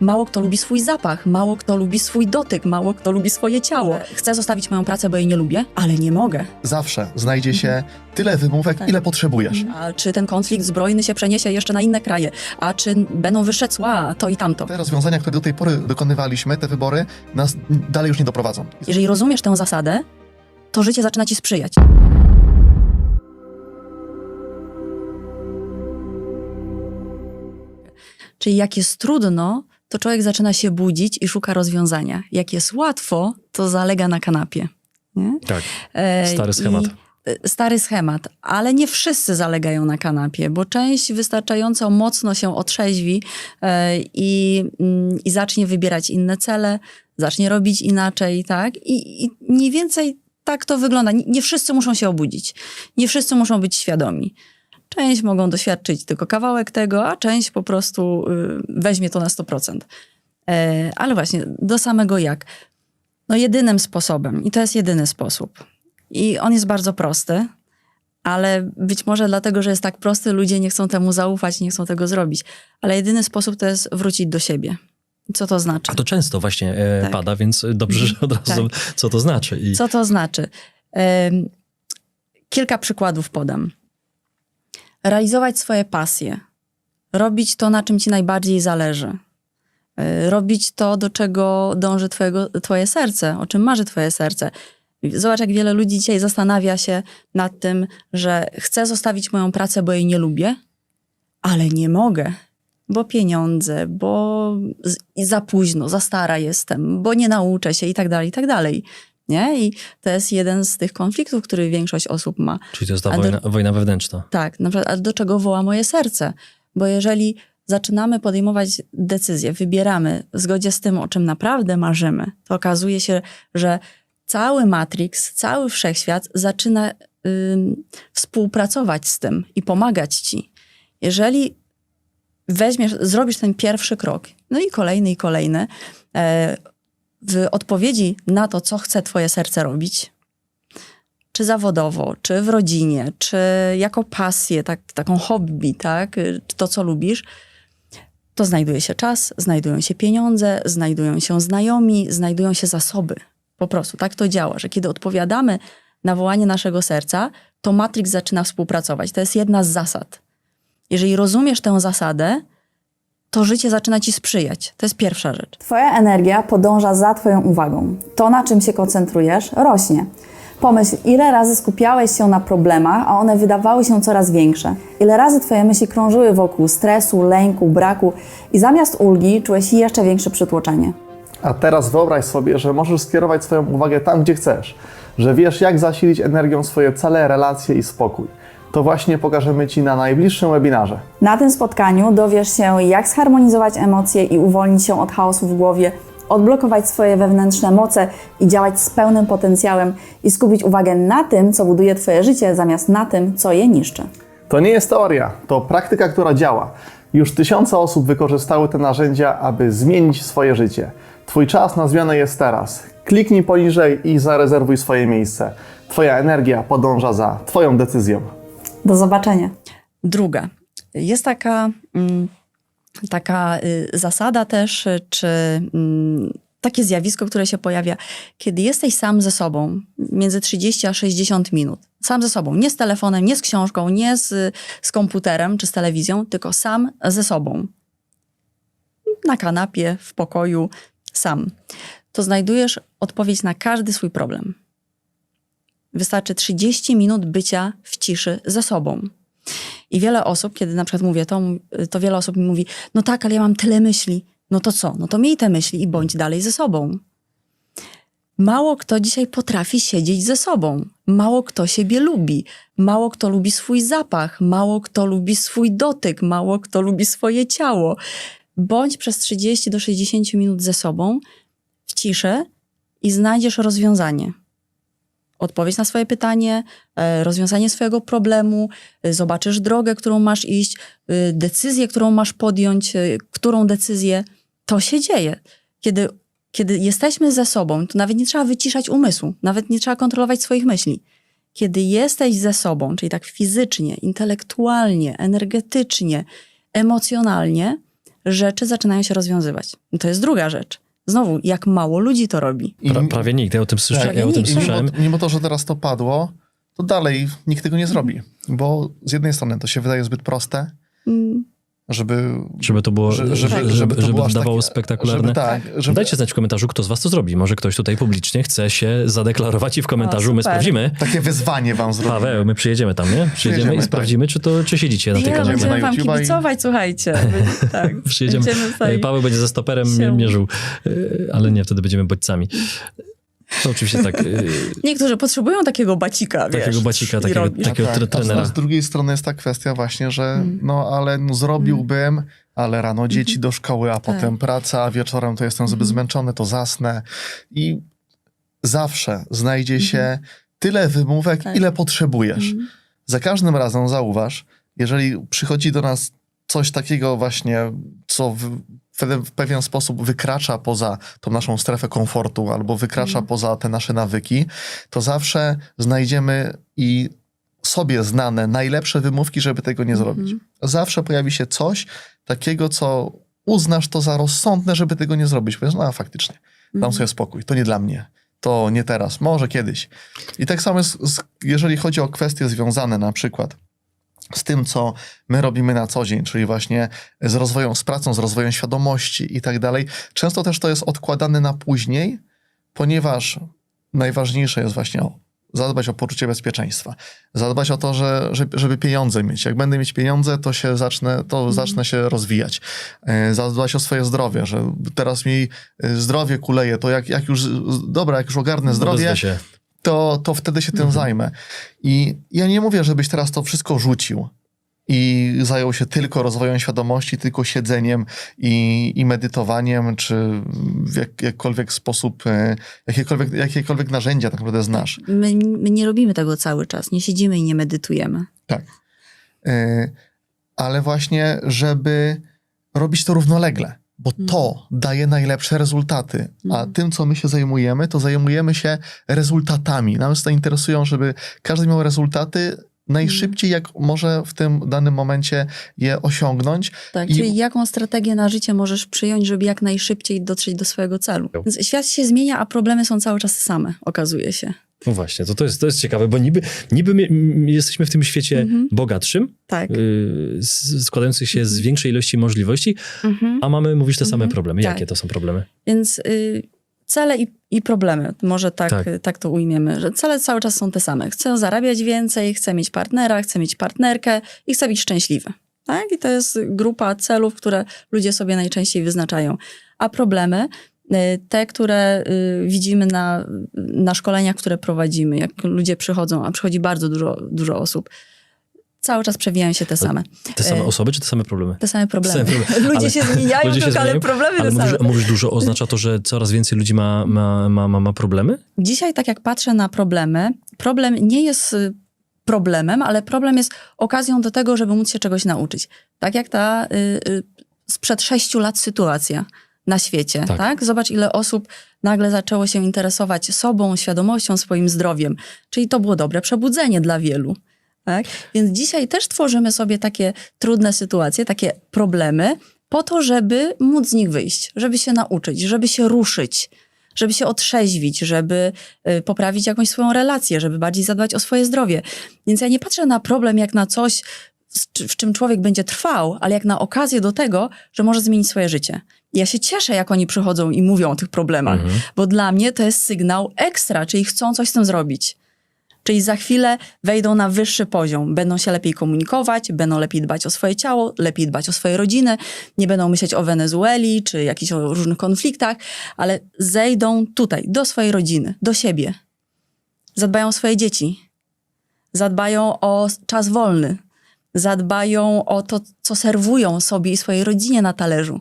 Mało kto lubi swój zapach, mało kto lubi swój dotyk, mało kto lubi swoje ciało. Chcę zostawić moją pracę, bo jej nie lubię, ale nie mogę. Zawsze znajdzie się tyle wymówek, Tak. ile potrzebujesz. A czy ten konflikt zbrojny się przeniesie jeszcze na inne kraje? A czy będą wyższe cła, to i tamto? Te rozwiązania, które do tej pory dokonywaliśmy, te wybory, nas dalej już nie doprowadzą. Jeżeli rozumiesz tę zasadę, to życie zaczyna ci sprzyjać. Czyli jak jest trudno, to człowiek zaczyna się budzić i szuka rozwiązania. Jak jest łatwo, to zalega na kanapie. Nie? Tak, E, stary schemat. I, e, stary schemat, ale nie wszyscy zalegają na kanapie, bo część wystarczająco mocno się otrzeźwi e, i, mm, i zacznie wybierać inne cele, zacznie robić inaczej, tak? I, I mniej więcej tak to wygląda. Nie wszyscy muszą się obudzić, nie wszyscy muszą być świadomi. Część mogą doświadczyć tylko kawałek tego, a część po prostu y, weźmie to na 100%. E, ale właśnie, do samego jak. No jedynym sposobem, i to jest jedyny sposób, i on jest bardzo prosty, ale być może dlatego, że jest tak prosty, ludzie nie chcą temu zaufać, nie chcą tego zrobić. Ale jedyny sposób to jest wrócić do siebie. Co to znaczy? A to często właśnie e, Tak. pada, więc dobrze, że od razu co to znaczy. I Co to znaczy? Em, Kilka przykładów podam. Realizować swoje pasje. Robić to, na czym ci najbardziej zależy. E, Robić to, do czego dąży twojego, twoje serce, o czym marzy twoje serce. Zobacz, jak wiele ludzi dzisiaj zastanawia się nad tym, że chcę zostawić moją pracę, bo jej nie lubię, ale nie mogę, bo pieniądze, bo za późno, za stara jestem, bo nie nauczę się i tak dalej, i tak dalej. Nie? I to jest jeden z tych konfliktów, który większość osób ma. czyli to jest ta do- wojna, wojna wewnętrzna. Tak, na przykład, a do czego woła moje serce? Bo jeżeli zaczynamy podejmować decyzje, wybieramy w zgodzie z tym, o czym naprawdę marzymy, to okazuje się, że cały Matrix, cały wszechświat zaczyna ym, współpracować z tym i pomagać ci. Jeżeli weźmiesz, zrobisz ten pierwszy krok, no i kolejny, i kolejny, e, w odpowiedzi na to, co chce twoje serce robić, czy zawodowo, czy w rodzinie, czy jako pasję, tak, taką hobby, tak, to, co lubisz, to znajduje się czas, znajdują się pieniądze, znajdują się znajomi, znajdują się zasoby. Po prostu tak to działa, że kiedy odpowiadamy na wołanie naszego serca, to Matrix zaczyna współpracować. To jest jedna z zasad. Jeżeli rozumiesz tę zasadę, to życie zaczyna ci sprzyjać. To jest pierwsza rzecz. Twoja energia podąża za Twoją uwagą. To, na czym się koncentrujesz, rośnie. Pomyśl, ile razy skupiałeś się na problemach, a one wydawały się coraz większe. Ile razy Twoje myśli krążyły wokół stresu, lęku, braku i zamiast ulgi czułeś jeszcze większe przytłoczenie. A teraz wyobraź sobie, że możesz skierować swoją uwagę tam, gdzie chcesz, że wiesz, jak zasilić energią swoje cele, relacje i spokój. To właśnie pokażemy Ci na najbliższym webinarze. Na tym spotkaniu dowiesz się, jak zharmonizować emocje i uwolnić się od chaosu w głowie, odblokować swoje wewnętrzne moce i działać z pełnym potencjałem i skupić uwagę na tym, co buduje Twoje życie, zamiast na tym, co je niszczy. To nie jest teoria, to praktyka, która działa. Już tysiące osób wykorzystały te narzędzia, aby zmienić swoje życie. Twój czas na zmianę jest teraz. Kliknij poniżej i zarezerwuj swoje miejsce. Twoja energia podąża za Twoją decyzją. Do zobaczenia. Druga. Jest taka, mm, taka y, zasada też, czy mm, takie zjawisko, które się pojawia, kiedy jesteś sam ze sobą, między 30 a 60 minut. Sam ze sobą, nie z telefonem, nie z książką, nie z, z komputerem czy z telewizją, tylko sam ze sobą. Na kanapie, w pokoju, sam. To znajdujesz odpowiedź na każdy swój problem. Wystarczy 30 minut bycia w ciszy ze sobą. I wiele osób, kiedy na przykład mówię to, to wiele osób mi mówi, no tak, ale ja mam tyle myśli. No to co? No to miej te myśli i bądź dalej ze sobą. Mało kto dzisiaj potrafi siedzieć ze sobą. Mało kto siebie lubi. Mało kto lubi swój zapach. Mało kto lubi swój dotyk. Mało kto lubi swoje ciało. Bądź przez 30 do 60 minut ze sobą w ciszy i znajdziesz rozwiązanie odpowiedź na swoje pytanie, e, rozwiązanie swojego problemu, e, zobaczysz drogę, którą masz iść, e, decyzję, którą masz podjąć, którą decyzję. To się dzieje. Kiedy, kiedy jesteśmy ze sobą, to nawet nie trzeba wyciszać umysłu, nawet nie trzeba kontrolować swoich myśli. Kiedy jesteś ze sobą, czyli tak fizycznie, intelektualnie, energetycznie, emocjonalnie, rzeczy zaczynają się rozwiązywać. I to jest druga rzecz. Znowu, jak mało ludzi to robi. Pra, prawie nikt. Ja o tym, słysza, Tak, ja o tym. I mimo, słyszałem. mimo to, że teraz to padło, to dalej nikt tego nie zrobi. Bo z jednej strony to się wydaje zbyt proste, Mm, żeby... Żeby to było, że- żeby, żeby, to żeby aż dawało takie- spektakularne. Żeby, tak, żeby, Dajcie znać w komentarzu, kto z was to zrobi. Może ktoś tutaj publicznie chce się zadeklarować i w komentarzu my super. sprawdzimy. Takie wyzwanie wam zrobimy. Paweł, my przyjedziemy tam, nie? Przyjedziemy Przyjedziemy, i tak. sprawdzimy, czy, to, czy siedzicie na tej kanapie. będziemy wam YouTube'a i- kibicować, słuchajcie. Tak, Przyjedziemy. Paweł będzie ze stoperem się- mierzył, yy, ale nie, wtedy będziemy bodźcami. To oczywiście tak, yy, Niektórzy potrzebują takiego bacika, wiesz. takiego bacika, i takiego, robisz. takiego tak, a z- trenera. A z drugiej strony jest ta kwestia właśnie, że Mm. no ale no, zrobiłbym, ale rano dzieci Mhm. do szkoły, a potem praca, a wieczorem to jestem zbyt Mhm. zmęczony, to zasnę. I zawsze znajdzie się Mhm. tyle wymówek, Tak. ile potrzebujesz. Mhm. Za każdym razem zauważ, jeżeli przychodzi do nas coś takiego właśnie, co w, w, w pewien sposób wykracza poza tą naszą strefę komfortu albo wykracza Mhm. poza te nasze nawyki, to zawsze znajdziemy i sobie znane najlepsze wymówki, żeby tego nie Mhm. zrobić. Zawsze pojawi się coś takiego, co uznasz to za rozsądne, żeby tego nie zrobić. Powiesz, no faktycznie, dam Mhm. sobie spokój, to nie dla mnie. To nie teraz, może kiedyś. I tak samo jest, jeżeli chodzi o kwestie związane na przykład z tym, co my robimy na co dzień, czyli właśnie z rozwojem, z pracą, z rozwojem świadomości i tak dalej. Często też to jest odkładane na później, ponieważ najważniejsze jest właśnie o, zadbać o poczucie bezpieczeństwa. Zadbać o to, że, żeby, pieniądze mieć. Jak będę mieć pieniądze, to się zacznę, to zacznę się rozwijać. E, Zadbać o swoje zdrowie, że teraz mi e, zdrowie kuleje, to jak, jak już, dobra, jak już ogarnę zdrowie, Odezwę się. To, to wtedy się tym Mhm. zajmę. I ja nie mówię, żebyś teraz to wszystko rzucił i zajął się tylko rozwojem świadomości, tylko siedzeniem i, i medytowaniem, czy w jak, jakkolwiek sposób, e, jakiekolwiek, jakiekolwiek narzędzia tak naprawdę znasz. My, my nie robimy tego cały czas. Nie siedzimy i nie medytujemy. Tak. E, Ale właśnie, żeby robić to równolegle, bo to daje najlepsze rezultaty. A Mhm. tym, co my się zajmujemy, to zajmujemy się rezultatami. Nas to interesują, żeby każdy miał rezultaty najszybciej, jak może w tym danym momencie je osiągnąć. Tak, I- czyli jaką strategię na życie możesz przyjąć, żeby jak najszybciej dotrzeć do swojego celu. Więc świat się zmienia, a problemy są cały czas same, okazuje się. No właśnie, to, to, jest, to jest ciekawe, bo niby, niby my, my jesteśmy w tym świecie Mhm. bogatszym, Tak. składających się z większej ilości możliwości, Mhm. a mamy, mówisz, te same Mhm. problemy. Tak. Jakie to są problemy? Więc y, cele i, i problemy, może tak, Tak. tak. tak to ujmiemy, że cele cały czas są te same. Chcę zarabiać więcej, chcę mieć partnera, chcę mieć partnerkę i chcę być szczęśliwy. Tak? I to jest grupa celów, które ludzie sobie najczęściej wyznaczają. A problemy, y, te, które y, widzimy na, na szkoleniach, które prowadzimy, jak ludzie przychodzą, a przychodzi bardzo dużo, dużo osób, cały czas przewijają się te same. Te same E, osoby, czy te same problemy? Te same problemy. Te same problemy. Ludzie Ale- się zmieniają, ludzie się tylko, ale zmieniają, problemy Ale te mówisz, same. mówisz dużo, oznacza to, że coraz więcej ludzi ma, ma, ma, ma, ma problemy? Dzisiaj, tak jak patrzę na problemy, problem nie jest y, problemem, ale problem jest okazją do tego, żeby móc się czegoś nauczyć. Tak jak ta y, y, sprzed sześciu lat sytuacja na świecie. Tak. Tak. Zobacz, ile osób nagle zaczęło się interesować sobą, świadomością, swoim zdrowiem. Czyli to było dobre przebudzenie dla wielu. Tak? Więc dzisiaj też tworzymy sobie takie trudne sytuacje, takie problemy, po to, żeby móc z nich wyjść, żeby się nauczyć, żeby się ruszyć, żeby się otrzeźwić, żeby y, poprawić jakąś swoją relację, żeby bardziej zadbać o swoje zdrowie. Więc ja nie patrzę na problem jak na coś, w czym człowiek będzie trwał, ale jak na okazję do tego, że może zmienić swoje życie. Ja się cieszę, jak oni przychodzą i mówią o tych problemach, Mhm. bo dla mnie to jest sygnał ekstra, czyli chcą coś z tym zrobić. Czyli za chwilę wejdą na wyższy poziom, będą się lepiej komunikować, będą lepiej dbać o swoje ciało, lepiej dbać o swoje rodziny, nie będą myśleć o Wenezueli czy jakichś o różnych konfliktach, ale zejdą tutaj, do swojej rodziny, do siebie. Zadbają o swoje dzieci, zadbają o czas wolny, zadbają o to, co serwują sobie i swojej rodzinie na talerzu.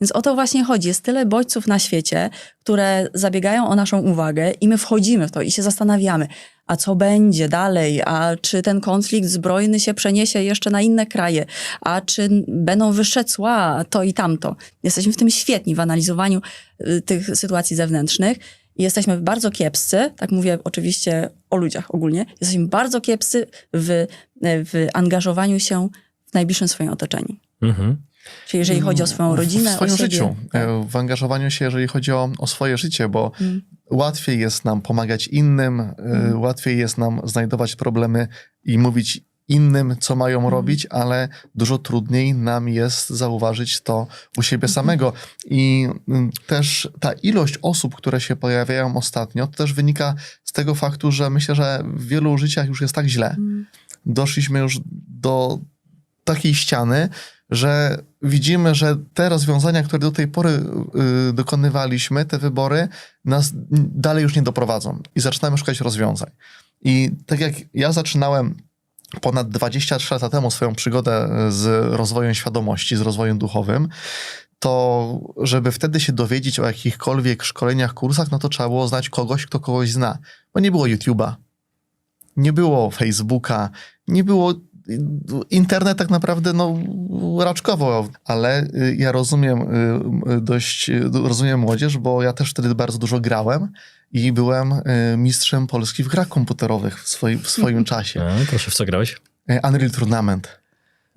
Więc o to właśnie chodzi. Jest tyle bodźców na świecie, które zabiegają o naszą uwagę i my wchodzimy w to i się zastanawiamy, a co będzie dalej, a czy ten konflikt zbrojny się przeniesie jeszcze na inne kraje, a czy będą wyższe cła, to i tamto. Jesteśmy w tym świetni, w analizowaniu y, tych sytuacji zewnętrznych i jesteśmy bardzo kiepscy, tak mówię oczywiście o ludziach ogólnie, jesteśmy bardzo kiepscy w, w angażowaniu się w najbliższym swoim otoczeniu. Mhm. Czyli jeżeli chodzi o swoją rodzinę, w swoim o siebie, życiu, tak. e, w angażowaniu się, jeżeli chodzi o, o swoje życie, bo Mm. łatwiej jest nam pomagać innym, e, Mm. łatwiej jest nam znajdować problemy i mówić innym, co mają Mm. robić, ale dużo trudniej nam jest zauważyć to u siebie samego. I mm, też ta ilość osób, które się pojawiają ostatnio, to też wynika z tego faktu, że myślę, że w wielu życiach już jest tak źle. Mm. Doszliśmy już do takiej ściany, że widzimy, że te rozwiązania, które do tej pory y, dokonywaliśmy, te wybory, nas dalej już nie doprowadzą i zaczynamy szukać rozwiązań. I tak jak ja zaczynałem ponad 23 lata temu swoją przygodę z rozwojem świadomości, z rozwojem duchowym, to żeby wtedy się dowiedzieć o jakichkolwiek szkoleniach, kursach, no to trzeba było znać kogoś, kto kogoś zna. Bo nie było YouTube'a, nie było Facebooka, nie było internet tak naprawdę no, raczkowo, ale y, ja rozumiem y, dość, y, rozumiem młodzież, bo ja też wtedy bardzo dużo grałem i byłem mistrzem Polski w grach komputerowych w swoim, w swoim czasie. A, proszę, w co grałeś? Y, Unreal Tournament.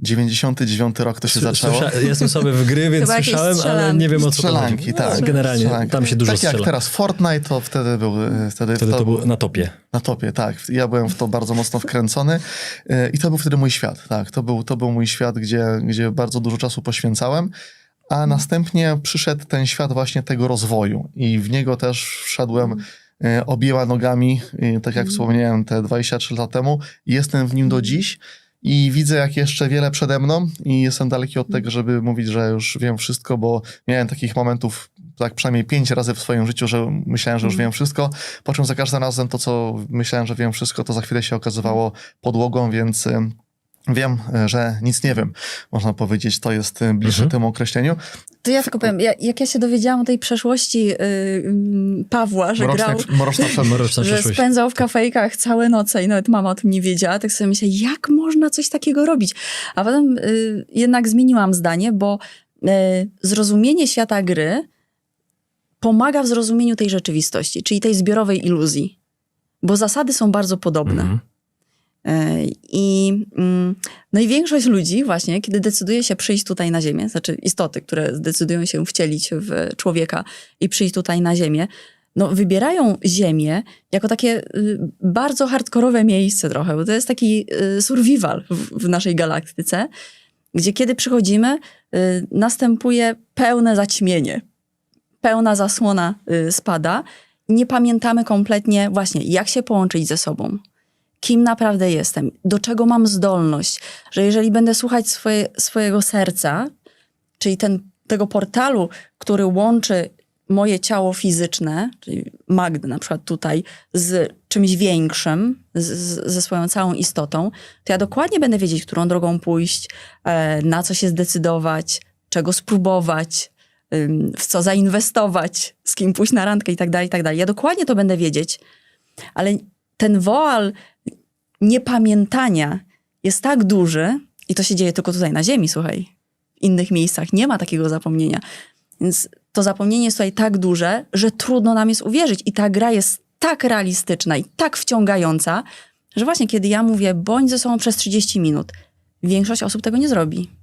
99 rok to się zaczęło. Słysza, jestem sobie w gry, więc Chyba słyszałem, ale nie wiem o co to Strzelanki, chodzi. tak. Generalnie, Strzelanki. tam się dużo Tak strzela. jak teraz Fortnite, to wtedy był... y, Wtedy, Wtedy to było na topie. Na topie, tak. Ja byłem w to bardzo mocno wkręcony y, i to był wtedy mój świat, tak. To był, to był mój świat, gdzie, gdzie bardzo dużo czasu poświęcałem, a następnie przyszedł ten świat właśnie tego rozwoju i w niego też wszedłem y, obiema nogami, tak jak wspomniałem te 23 lata temu jestem w nim do dziś. I widzę, jak jeszcze wiele przede mną, i jestem daleki od tego, żeby mówić, że już wiem wszystko, bo miałem takich momentów, tak przynajmniej pięć razy w swoim życiu, że myślałem, że już wiem wszystko, po czym za każdym razem to, co myślałem, że wiem wszystko, to za chwilę się okazywało podłogą, więc wiem, że nic nie wiem. Można powiedzieć, to jest bliższe Mhm. temu określeniu. To ja tylko powiem, ja, jak ja się dowiedziałam o tej przeszłości y, y, Pawła, że Mroczna, grał, mroczna że spędzał w kafejkach całe noce i nawet mama o tym nie wiedziała, tak sobie myślę, jak można coś takiego robić? A potem y, jednak zmieniłam zdanie, bo y, zrozumienie świata gry pomaga w zrozumieniu tej rzeczywistości, czyli tej zbiorowej iluzji, bo zasady są bardzo podobne. Mhm. E, I, mm, no i większość ludzi właśnie, kiedy decyduje się przyjść tutaj na Ziemię, znaczy istoty, które zdecydują się wcielić w człowieka i przyjść tutaj na Ziemię, no wybierają Ziemię jako takie y, bardzo hardkorowe miejsce trochę, bo to jest taki y, survival w, w naszej galaktyce, gdzie kiedy przychodzimy, y, następuje pełne zaćmienie, pełna zasłona spada nie pamiętamy kompletnie właśnie, jak się połączyć ze sobą kim naprawdę jestem, do czego mam zdolność, że jeżeli będę słuchać swoje, swojego serca, czyli ten, tego portalu, który łączy moje ciało fizyczne, czyli Magdy na przykład tutaj, z czymś większym, z, z, ze swoją całą istotą, to ja dokładnie będę wiedzieć, którą drogą pójść, e, na co się zdecydować, czego spróbować, w co zainwestować, z kim pójść na randkę i tak dalej, i tak dalej. Ja dokładnie to będę wiedzieć, ale ten woal niepamiętania jest tak duży, i to się dzieje tylko tutaj na Ziemi, słuchaj. W innych miejscach nie ma takiego zapomnienia. Więc to zapomnienie jest tutaj tak duże, że trudno nam jest uwierzyć. I ta gra jest tak realistyczna i tak wciągająca, że właśnie kiedy ja mówię, bądź ze sobą przez 30 minut, większość osób tego nie zrobi.